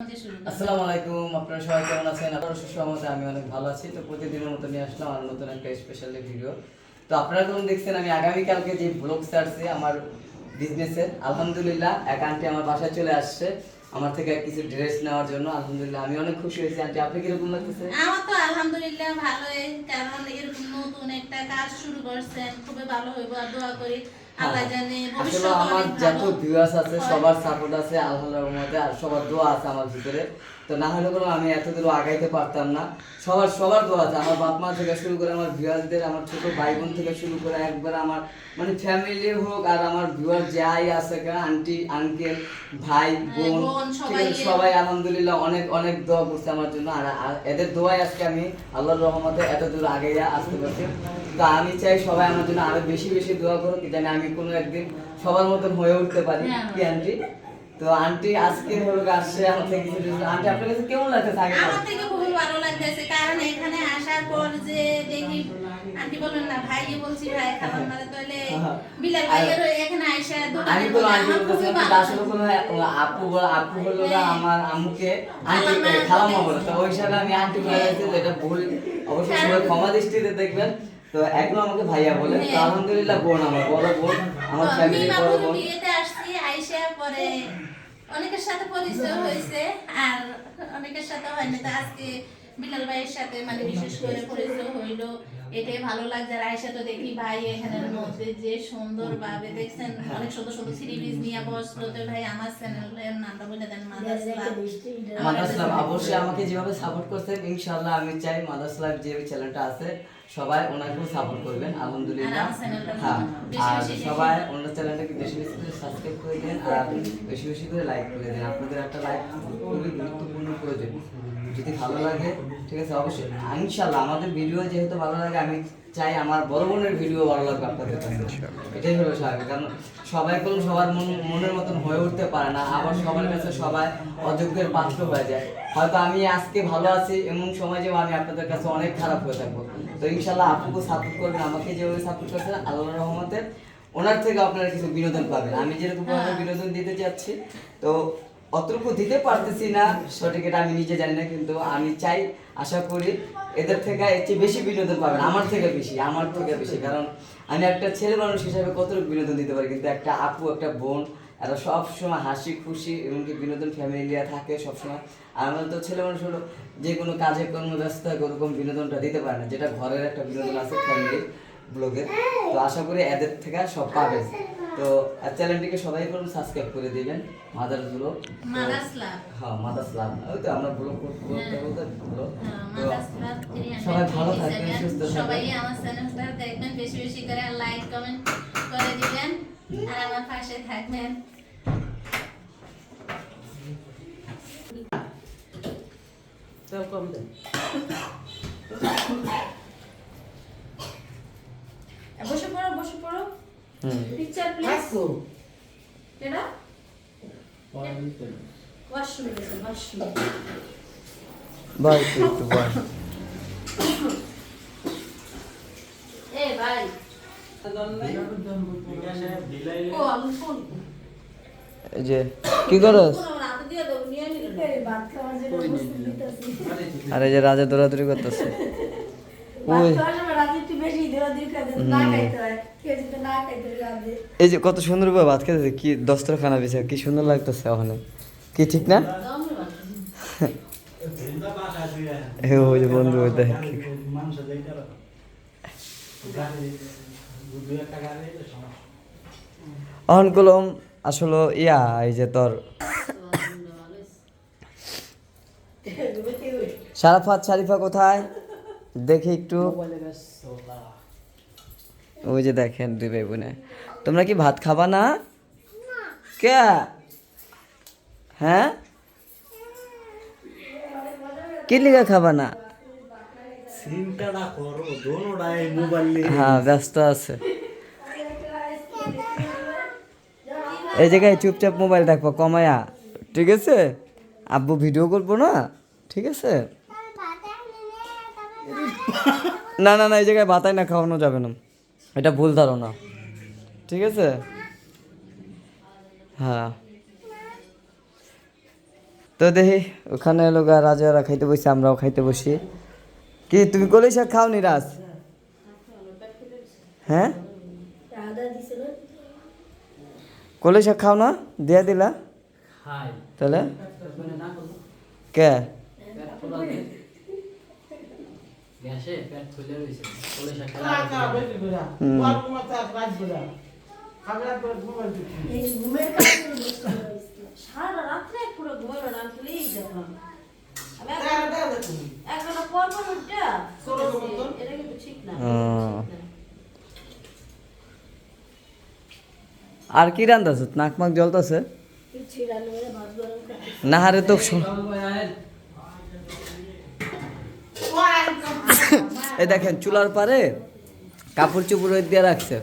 আপনারা সবাই কেমন আছেন? আপনার আমি অনেক ভালো আছি। তো প্রতিদিনের মতো নিয়ে আসলাম আর নতুন একটা স্পেশাল ভিডিও তো আপনারা দেখছেন, আমি আগামীকালকে যে ব্লগ আমার বিজনেসের আলহামদুলিল্লাহ, এক আন্টি আমার বাসায় চলে আসছে। আমার থেকে কিছু ড্রেস নেওয়ার জন্য। আলহামদুলিল্লাহ, আমি অনেক খুশি হয়েছি। আন্টি, আপনি কীরকম লাগতেছে? আমার তো আলহামদুলিল্লাহ ভালোই। কারণ এরকম নতুন একটা কাজ শুরু করছেন। খুবই ভালো হইব আর দোয়া করি। আল্লাহ জানে আসলে আমার যত ভিউয়ার্স আছে সবার সাপোর্ট আছে আল্লাহর রহমতে আর সবার দোয়া আছে আমার ভিতরে। তো না হলে কোনো আমি এত দূর আগাইতে পারতাম না। সবার সবার দোয়া আছে। আমার বাপ মা থেকে শুরু করে আমার ভিউয়ার্সদের আমার ছোট ভাই বোন থেকে শুরু করে একবার আমার মানে ফ্যামিলি হোক আর আমার ভিউয়ার যাই আছে আন্টি আঙ্কেল ভাই বোন হ্যাঁ, বোন, সবাই আলহামদুলিল্লাহ অনেক অনেক দোয়া করছে আমার জন্য। আর এদের দোয়ায় আজকে আমি আল্লাহর রহমতে এত দূর আগে আসতে পারছি। তো আমি চাই সবাই আমার জন্য আরও বেশি বেশি দোয়া করুক যেন আমি কোনো একদিন সবার মতন হয়ে উঠতে পারি। হ্যাঁ। কি আন্টি? তো আন্টি আজকে হলো আসছে আমার থেকে কিছু আন্টি আপনার কাছে কেমন লাগছে আগে আমার থেকে খুবই ভালো লাগতেছে কারণ এখানে আসার পর যে দেখি আন্টি না বলছি ভাই খাবার মানে তাহলে বিলাল ভাইয়ের এখানে আইসা আমি দোকানে আন্টি বলতেছি ভালো আসলে কোনো আপু আপু হলো না আমার আম্মুকে আন্টি খালাম্মা খালাম্মা বলে। বলে তো ওই হিসাবে আমি আন্টি বলে যেটা ভুল। অবশ্যই হ্যাঁ। সবাই ক্ষমা দৃষ্টিতে দেখবেন। তো এখন আমাকে ভাইয়া বলে তো হ্যাঁ। আলহামদুলিল্লাহ বোন আমার বড় বোন আমার ফ্যামিলি বড় বোন। বিয়েতে আসছি আইসা পরে অনেকের সাথে পরিচয় হয়েছে আর অনেকের সাথে হয়নি তো আজকে বিলাল ভাইয়ের সাথে মানে বিশেষ করে পরিচয় হইল এটাই ভালো লাগছে। আর আয়সা তো দেখি ভাই এখানের মধ্যে যে সুন্দর ভাবে দেখছেন অনেক সুন্দর সুন্দর সিরিজ নিয়ে বসল তো ভাই আমার চ্যানেলের নামটা বলে দেন মাদার্স অবশ্যই আমাকে যেভাবে সাপোর্ট করছেন ইনশাআল্লাহ আমি চাই মাদার্স লাভ যে চ্যানেলটা আছে। সবাই ওনাকেও সাপোর্ট করবেন আলহামদুলিল্লাহ। আর হ্যাঁ আর সবাই অন্য চ্যানেলটাকে বেশি বেশি করে সাবস্ক্রাইব করে দেন আর বেশি বেশি করে লাইক করে দেন। আপনাদের একটা লাইক খুবই গুরুত্বপূর্ণ প্রয়োজন। যদি ভালো লাগে ঠিক আছে অবশ্যই। ইনশাল্লাহ আমাদের ভিডিও যেহেতু ভালো লাগে আমি চাই আমার বড় বোনের ভিডিও ভালো লাগবে আপনাদের কাছে। এটাই হলো স্বাভাবিক। কারণ সবাই কোনো সবার মন মনের মতন হয়ে উঠতে পারে না। আবার সবার কাছে সবাই অযোগ্যের পাত্র হয়ে যায়। হয়তো আমি আজকে ভালো আছি এমন সময় যে আমি আপনাদের কাছে অনেক খারাপ হয়ে থাকব। তো ইনশাল্লাহ আপুকে সাপোর্ট করবেন আমাকে যেভাবে সাপোর্ট করছেন আল্লাহ রহমতের ওনার থেকে আপনারা কিছু বিনোদন পাবেন। আমি যেরকম ভাবে বিনোদন দিতে চাচ্ছি তো অতটুকু দিতে পারতেছি না। সঠিক এটা আমি নিজে জানি না, কিন্তু আমি চাই, আশা করি এদের থেকে এর চেয়ে বেশি বিনোদন পাবেন, আমার থেকে বেশি, আমার থেকে বেশি। কারণ আমি একটা ছেলে মানুষ হিসাবে কতটুকু বিনোদন দিতে পারি, কিন্তু একটা আপু, একটা বোন, এরা সবসময় হাসি, খুশি, এমনকি বিনোদন ফ্যামিলি থাকে সবসময়। আর তো ছেলে মানুষ হলো যে কোনো কাজে কর্ম ব্যস্ত থাকে ওরকম বিনোদনটা দিতে পারে না, যেটা ঘরের একটা বিনোদন আছে ফ্যামিলি ব্লগের তো আশা করি এদের থেকে সব পাবেন। তো চ্যানেলটিকে সবাই করুন সাবস্ক্রাইব করে দিবেন মাদার ব্লগ মাদার্স লাভ হ্যাঁ মাদার্স লাভ ওই তো আমরা ব্লগ বলতে বলতে ব্লগ মাদার্স লাভ সবাই ভালো থাকবেন সুস্থ সবাই আমার চ্যানেলটা দেখবেন বেশি বেশি করে লাইক কমেন্ট করে দিবেন। আর আমার পাশে থাকবেন। বসে পিকচার প্লিজ এটা ওয়াশরুমে গেছে ওয়াশরুমে বাই একটু বাই এ ভাই যে কি করস? আরে যে রাজা দৌড়াদৌড়ি করতেছে। ওই। এই যে কত সুন্দর ভাবে ভাত খেতেছে কি দস্তরখানা বিছে কি সুন্দর লাগতেছে ওখানে। কি ঠিক না? ওই যে বন্ধু দেখ অহন কলম আসলে ইয়া এই যে তোর সারাফাত শারিফা কোথায়? দেখি একটু। ওই যে দেখেন দুই ভাই বোনে তোমরা কি ভাত খাবা না? কে? হ্যাঁ? কি লিগা খাবা না? হ্যাঁ ব্যস্ত আছে। এই জায়গায় চুপচাপ মোবাইল দেখব কমায়া। ঠিক আছে? আব্বু ভিডিও করব না? ঠিক আছে? না না না এই জায়গায় ভাতাই না খাওয়ানো যাবে না। এটা ভুল ধারণা। ঠিক আছে? হ্যাঁ। তো দেখি ওখানে লোক রাজারা খাইতে বসে আমরাও খাইতে বসি। কি তুমি কলি শাক খাও নি রাজ? হ্যাঁ? কলি শাক খাও না? দিয়া দিলা? তাহলে? কে? গ্যাসে পেট ফুলে রয়েছে। ফুলে হুম। সারা রাত্রে পুরো ঘুমালো না আসলেই যখন এখনও পর পর উঠটা? এটা কিন্তু ঠিক না। আর কি রান্দাছ নাক মাক জ্বলতেছে না হারে তো এই দেখেন, চুলার পারে কাপড় চুপড় দিয়ে রাখছে।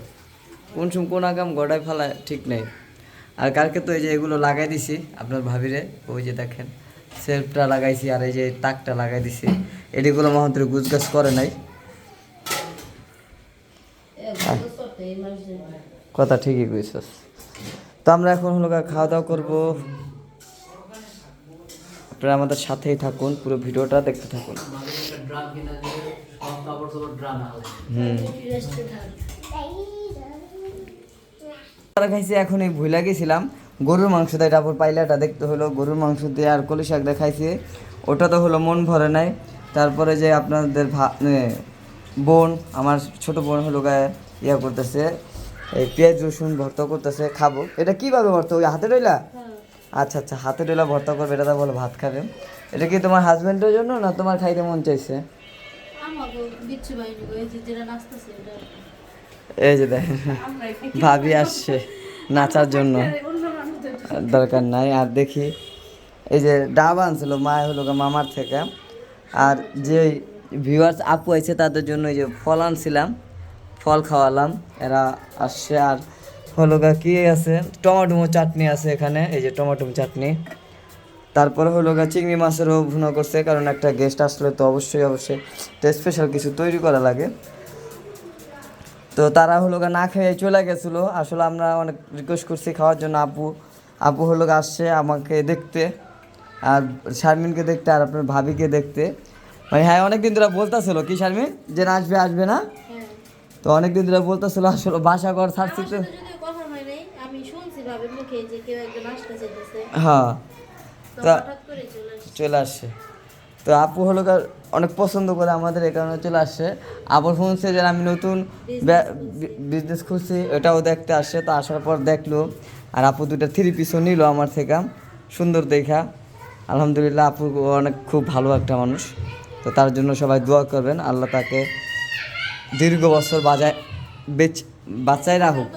কোন সময় কোন আগাম গড়ায় ফেলা ঠিক নেই। আর কালকে তো এই যে এগুলো লাগাই দিছি, আপনার ভাবিরে, ওই যে দেখেন, সেলফটা লাগাইছি আর এই যে তাকটা লাগাই দিছি। এটিগুলো মহান্তরে গুজগাছ করে নাই। কথা ঠিকই কইছস। তো আমরা এখন হলো খাওয়া দাওয়া করব। আপনারা আমাদের সাথেই থাকুন, পুরো ভিডিওটা দেখতে থাকুন আমাদের একটা ড্রাম কিনা দিয়ে সব কাপড় চোপড় ড্রাম আলাদা হুম। আমরা খাইছি এখন এই ভুলা গেছিলাম। গরুর মাংস দিয়ে তারপর পাইলাটা দেখতে হলো গরুর মাংস দিয়ে আর কলি শাক দিয়ে খাইছি। ওটা তো হলো মন ভরে নাই। তারপরে যে আপনাদের ভা বোন আমার ছোট বোন হলো গায়ে ইয়া করতেছে এই পেঁয়াজ রসুন ভর্তা করতেছে খাব। এটা কীভাবে ভর্তা ওই হাতে রইলা? আচ্ছা আচ্ছা হাতে রইলা ভর্তা করবে এটা তো বলো ভাত খাবে। এটা কি তোমার হাজব্যান্ডের জন্য না তোমার খাইতে মন চাইছে? এই যে দেখেন ভাবি আসছে নাচার জন্য। দরকার নাই, আর দেখি, এই যে ডাব আনছিল, মা হলো মামার থেকে। আর যে ভিউয়ার্স আপু আছে তাদের জন্য এই যে ফল আনছিলাম, ফল খাওয়ালাম, এরা আসছে। আর হলো কি আছে? টমাটো চাটনি আছে এখানে, এই যে টমাটো চাটনি। তারপরে হলো গা চিংড়ি মাছেরও ভুনা করছে কারণ একটা গেস্ট আসলে তো অবশ্যই অবশ্যই তো স্পেশাল কিছু তৈরি করা লাগে। তো তারা হলো গা না খেয়ে চলে গেছিল। আসলে আমরা অনেক রিকোয়েস্ট করছি খাওয়ার জন্য। আপু আপু হলো গা আসছে আমাকে দেখতে আর শারমিনকে দেখতে আর আপনার ভাবিকে দেখতে। মানে হ্যাঁ অনেকদিন ধরে বলতেছিল কি শারমিন? যে না আসবে আসবে না? হ্যাঁ। তো অনেকদিন ধরে বলতেছিল আসলে বাসা ঘর ছাড়ছি তো। হয়। তো চলে আসছে। তো আপু হলো অনেক পছন্দ করে আমাদের এই কারণে চলে আসছে। আবার শুনছে যে আমি নতুন বিজনেস খুলছি এটাও দেখতে আসছে। তো আসার পর দেখল আর আপু দুটা থ্রি পিসও নিল আমার থেকে। সুন্দর দেখা। আলহামদুলিল্লাহ আপু অনেক খুব ভালো একটা মানুষ। তো তার জন্য সবাই দোয়া করবেন। আল্লাহ তাকে দীর্ঘ বছর বাজায় বেচ বাচ্চাই রাখুক।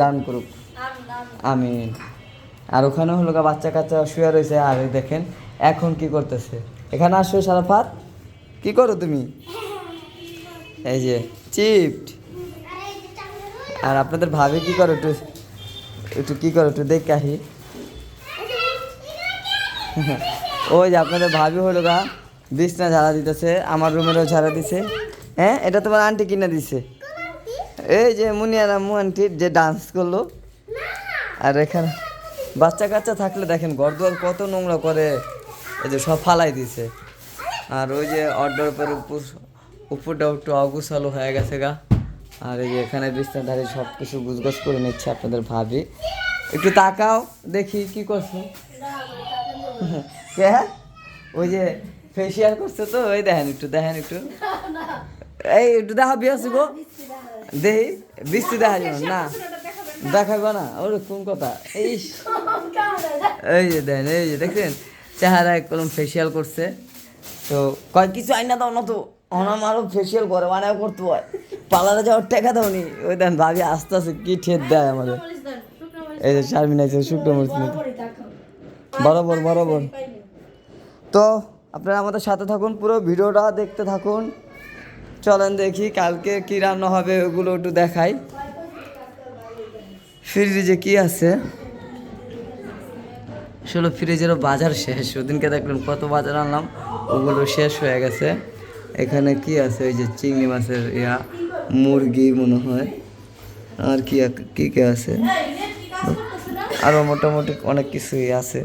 দান করুক। আমি আমিন। আর ওখানে হলো বাচ্চা কাচ্চা শুয়ে রয়েছে, আর দেখেন এখন কি করতেছে। এখানে আসো সারাফাত। কি করো তুমি? এই যে, চিপট। আর আপনাদের ভাবি কি করো একটু একটু কি করো একটু দেখ কাহি ওই যে আপনাদের ভাবি হলো গা বিছনা ঝাড়া দিতেছে, আমার রুমেরও ঝাড়া দিছে। হ্যাঁ এটা তোমার আন্টি কিনে দিছে। এই যে মুনিয়ারা মু আন্টি যে ডান্স করল। আর এখানে বাচ্চা কাচ্চা থাকলে দেখেন ঘর দুয়ার কত নোংরা করে, এই যে সব ফালাই দিছে। আর ওই যে অর্ডার উপর, উপরটা একটু অগুছালো হয়ে গেছে গা। আর এই যে এখানে বিছনা ধারে সব কিছু গুজগজ করে নিচ্ছে আপনাদের ভাবি। একটু তাকাও, দেখি কি করছ। কে? ওই যে ফেসিয়াল করছে তো ওই দেখেন একটু দেখেন একটু। এই একটু দেখা বিয়াস গো। দেহি বৃষ্টি দেখা যাবে না দেখাবো না। ওর কোন কথা? এই এই যে দেন, এই যে দেখছেন? চেহারা একদম ফেসিয়াল করছে। তো কয়, কিছু আইনা দাও না তো। অনাম আরও ফেসিয়াল করে মানে করতে হয়। পার্লারে যাওয়ার টাকা দাও নি। ওই দেন, ভাবি আস্তে আস্তে কি ঠেট দেয় আমাদের। এই যে শারমিন আছে, শুকনো মরিচ বরাবর বরাবর। তো আপনারা আমাদের সাথে থাকুন, পুরো ভিডিওটা দেখতে থাকুন। চলেন দেখি কালকে কি রান্না হবে, ওগুলো একটু দেখাই। ফ্রিজে কি আছে? আসলে ফ্রিজেরও বাজার শেষ। ওদিনকে দেখলেন কত বাজার আনলাম, ওগুলো শেষ হয়ে গেছে। এখানে কি আছে? ওই যে চিংড়ি মাছের ইয়া, মুরগি মনে হয়। আর কি কি কি আছে? আরও মোটামুটি অনেক কিছুই আছে।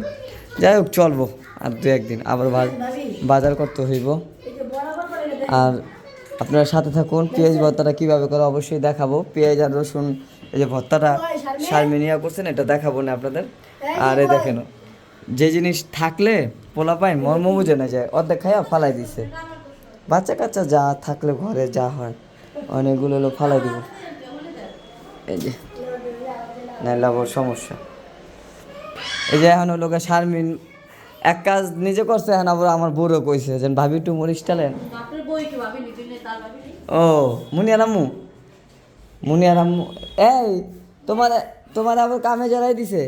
যাই হোক, চলবো। আর দু একদিন আবার বাজার করতে হইব। আর আপনারা সাথে থাকুন, পেঁয়াজ ভর্তাটা কীভাবে করে অবশ্যই দেখাবো। পেঁয়াজ আর রসুন, এই যে ভর্তাটা সারমিনিয়া করছেন, এটা দেখাবো না আপনাদের। আর এই দেখেন যে জিনিস থাকলে পোলা পায় মর্ম বুঝে না যায় অর্ধেক খাইয়া ফালাই দিছে। বাচ্চা কাচ্চা যা থাকলে ঘরে যা হয় অনেকগুলো হলো ফালাই দিব। এই যে নাইলে আবার সমস্যা। এই যে এখন হলো গিয়ে শারমিন এক কাজ নিজে করছে এখন আবার আমার বউরও কইছে যেন ভাবি একটু মরিচ টালেন ও মুনিয়ার আম্মু? মুনিয়ার আম্মু এই তোমার তোমার আবার কামে জড়াই দিছে?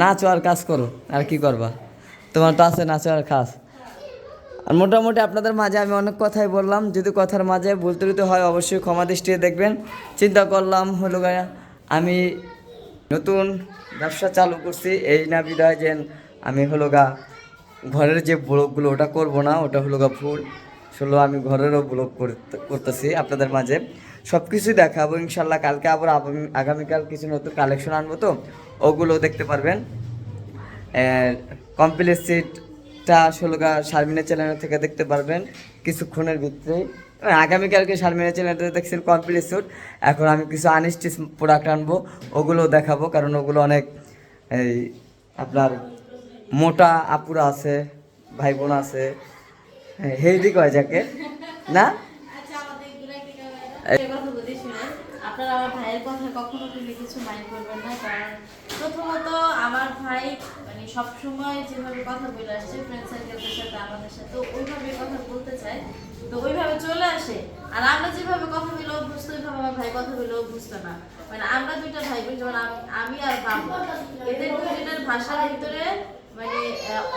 নাচো আর কাজ করো, আর কি করবা? তোমার তো আছে নাচো আর কাজ। আর মোটামুটি আপনাদের মাঝে আমি অনেক কথাই বললাম, যদি কথার মাঝে ভুল ত্রুটি হয় অবশ্যই ক্ষমা দৃষ্টিতে দেখবেন। চিন্তা করলাম, হলো গায়া আমি নতুন ব্যবসা চালু করছি, এই না বিদায় যে আমি হলো গা, ঘরের যে ব্লগগুলো ওটা করব না, ওটা হলো গা ভুল। আসলে আমি ঘরেরও ব্লগ করতেছি আপনাদের মাঝে। সব কিছুই দেখাবো ইনশাল্লাহ কালকে আবার আগামী- আগামীকাল কিছু নতুন কালেকশন আনব তো ওগুলো দেখতে পারবেন। কমপ্লিট সিটটা আসলে শারমিনের চ্যানেল থেকে দেখতে পারবেন কিছুক্ষণের ভিতরেই আহ, আগামীকালকে শারমিনের চ্যানেলটা দেখছেন কমপ্লিট স্যুট এখন আমি কিছু আনস্টিচ প্রোডাক্ট আনব ওগুলো দেখাবো কারণ ওগুলো অনেক এই আপনার মোটা আপুরা আছে ভাই বোন আছে হেলদি কয় যাকে? না? আচ্ছা মানে যেভাবে কথা বলে আসছে ফ্রেন্ড সাথে, আমাদের সাথে ওইভাবে কথা বলতে তো ওইভাবে চলে আসে। আর আমরা যেভাবে আমার ভাই কথা না। মানে আমরা দুইটা ভাই বোন, যেমন আমি আর বাবা। এদের দুজনের ভাষার ভিতরে মানে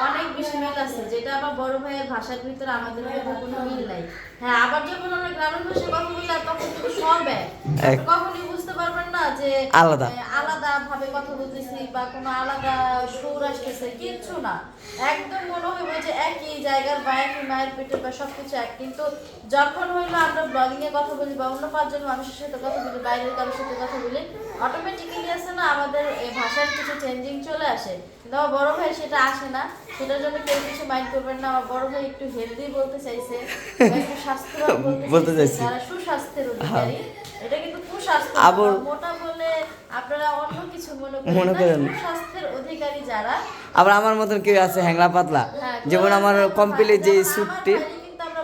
অনেক বেশি মিল আছে যেটা আবার বড় ভাইয়ের ভাষার ভিতরে আমাদের মধ্যে কোনো মিল নাই হ্যাঁ আবার যখন আমরা গ্রামের ভাষায় কথা বলি তখন কিন্তু সব এক এক। কখনই বুঝতে পারবেন না যে আলাদা। আলাদা ভাবে কথা বলতেছি বা কোনো আলাদা সুর আসতেছে কিচ্ছু না একদম মনে হইবে যে একই জায়গার বা একই মায়ের পেটে বা সবকিছু এক। কিন্তু যখন হইল আমরা ব্লগিং এ কথা বলি বা অন্য পাঁচজন মানুষের সাথে কথা বলি বাইরের কারোর সাথে কথা বলি অটোমেটিক্যালি আছে না আমাদের এই ভাষার কিছু চেঞ্জিং চলে আসে। কিন্তু আমার বড় ভাই সেটা আসে না। সেটার জন্য কেউ কিছু মাইন্ড করবেন না। আমার বড় ভাই একটু হেলদি বলতে চাইছে একটু স্বাস্থ্যবান বলতে চাইছে। যারা সুস্বাস্থ্যের অধিকারী এটা কিন্তু কুস্বাস্থ্য মোটা বলে আপনারা অন্য কিছু মনে করেন সুস্বাস্থ্যের অধিকারী যারা আবার আমার মতন কেউ আছে হ্যাংলা পাতলা। হ্যাঁ, যেমন আমার কমপ্লিট যে স্যুটটি। আমরা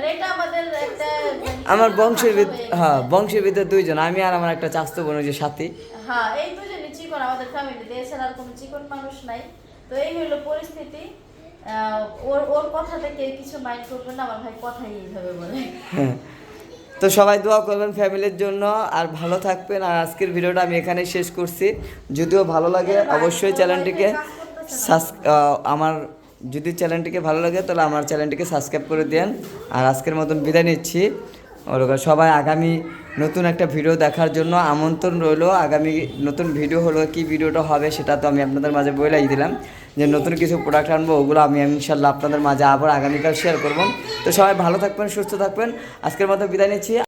মানে মানে আমার বংশের হয়ে বংশের ভিতরে দুইজন আমি আর আমার একটা চাস্তো বোন যে সাথী। হ্যাঁ এই দুজনই চিকন আমাদের ফ্যামিলিতে এছাড়া আর কোনো চিকন মানুষ নাই। তো এই হলো পরিস্থিতি। ওর ওর কথাতে কেউ কিছু মাইন্ড করবে না আমার ভাই কথাই এইভাবে বলে। হ্যাঁ। তো সবাই দোয়া করবেন ফ্যামিলির জন্য, আর ভালো থাকবেন। আর আজকের ভিডিওটা আমি এখানেই শেষ করছি। যদিও ভালো লাগে, অবশ্যই চ্যানেলটিকে আমার যদি চ্যানেলটিকে ভালো লাগে, তাহলে আমার চ্যানেলটিকে সাবস্ক্রাইব করে দেন আর আজকের মতন বিদায় নিচ্ছি। ওরকম সবাই আগামী নতুন একটা ভিডিও দেখার জন্য আমন্ত্রণ রইল। আগামী নতুন ভিডিও হলো কি ভিডিওটা হবে, সেটা তো আমি আপনাদের মাঝে বলেই দিলাম। যে নতুন কিছু প্রোডাক্ট আনব, ওগুলো আমি ইনশাল্লাহ আপনাদের মাঝে আবার আগামীকাল শেয়ার করব। তো সবাই ভালো থাকবেন, সুস্থ থাকবেন। আজকের মতো বিদায় নিচ্ছি।